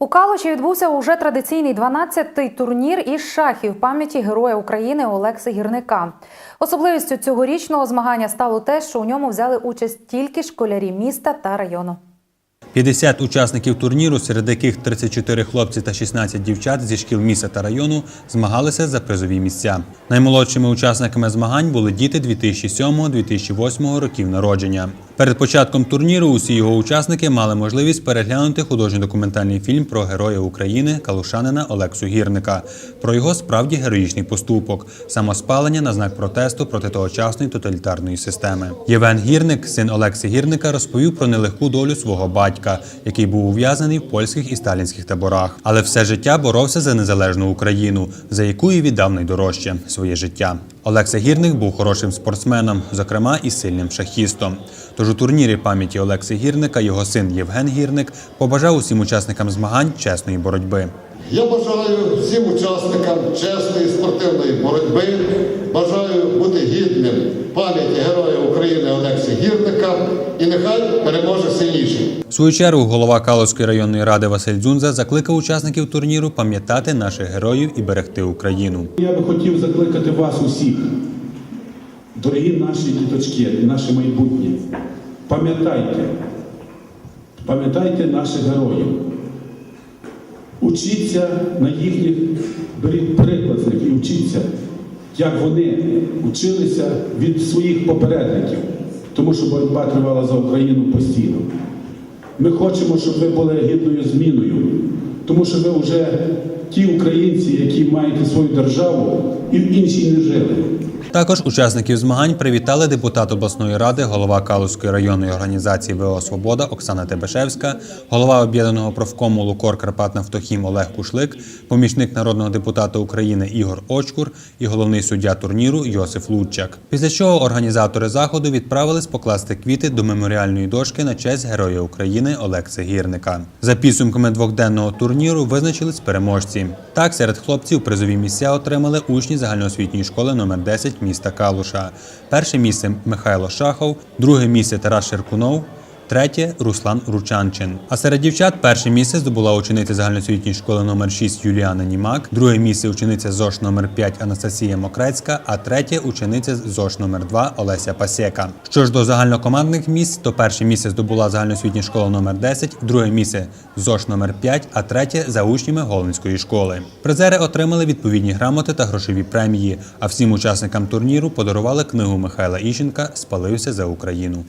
У Калуші відбувся уже традиційний 12-й турнір із шахів пам'яті Героя України Олекси Гірника. Особливістю цьогорічного змагання стало те, що у ньому взяли участь тільки школярі міста та району. 50 учасників турніру, серед яких 34 хлопці та 16 дівчат зі шкіл міста та району змагалися за призові місця. Наймолодшими учасниками змагань були діти 2007-2008 років народження. Перед початком турніру усі його учасники мали можливість переглянути художньо-документальний фільм про героя України калушанина Олексу Гірника, про його справді героїчний поступок, самоспалення на знак протесту проти тогочасної тоталітарної системи. Євген Гірник, син Олекси Гірника, розповів про нелегку долю свого батька, який був ув'язнений в польських і сталінських таборах, але все життя боровся за незалежну Україну, за яку і віддав найдорожче своє життя. Олекса Гірник був хорошим спортсменом, зокрема і сильним шахістом. Тож у турнірі пам'яті Олекси Гірника його син Євген Гірник побажав усім учасникам змагань чесної боротьби. Я бажаю всім учасникам чесної спортивної боротьби. Бажаю бути гідним пам'яті Героя України Олекси Гірника і нехай переможе сильніший. В свою чергу голова Калузької районної ради Василь Дзунза закликав учасників турніру пам'ятати наших героїв і берегти Україну. Я би хотів закликати вас усіх, дорогі наші діточки, наше майбутнє. Пам'ятайте, пам'ятайте наших героїв. Учіться на їхніх, беріть приклад і вчіться, як вони училися від своїх попередників, тому що боротьба тривала за Україну постійно. Ми хочемо, щоб ви були гідною зміною, тому що ви вже ті українці, які маєте свою державу і в іншій не жили. Також учасників змагань привітали депутат обласної ради, голова Калузької районної організації ВО Свобода Оксана Тебешевська, голова об'єднаного профкому Лукор Карпатнафтохім Олег Кушлик, помічник народного депутата України Ігор Очкур і головний суддя турніру Йосиф Лучак. Після чого організатори заходу відправились покласти квіти до меморіальної дошки на честь Героя України Олекси Гірника. За підсумками двохденного турніру визначились переможці. Так, серед хлопців призові місця отримали учні загальноосвітньої школи номер 10 міста Калуша. Перше місце Михайло Шахов, друге місце Тарас Шеркунов. Третє Руслан Ручанчин. А серед дівчат перше місце здобула учениця загальноосвітньої школи номер 6 Юліана Німак, друге місце учениця ЗОШ номер 5 Анастасія Мокрецька, а третє учениця ЗОШ номер 2 Олеся Пасєка. Що ж до загальнокомандних місць, то перше місце здобула загальноосвітня школа номер 10, друге місце ЗОШ номер 5, а третє за учнями Голинської школи. Призери отримали відповідні грамоти та грошові премії. А всім учасникам турніру подарували книгу Михайла Іщенка Спалився за Україну.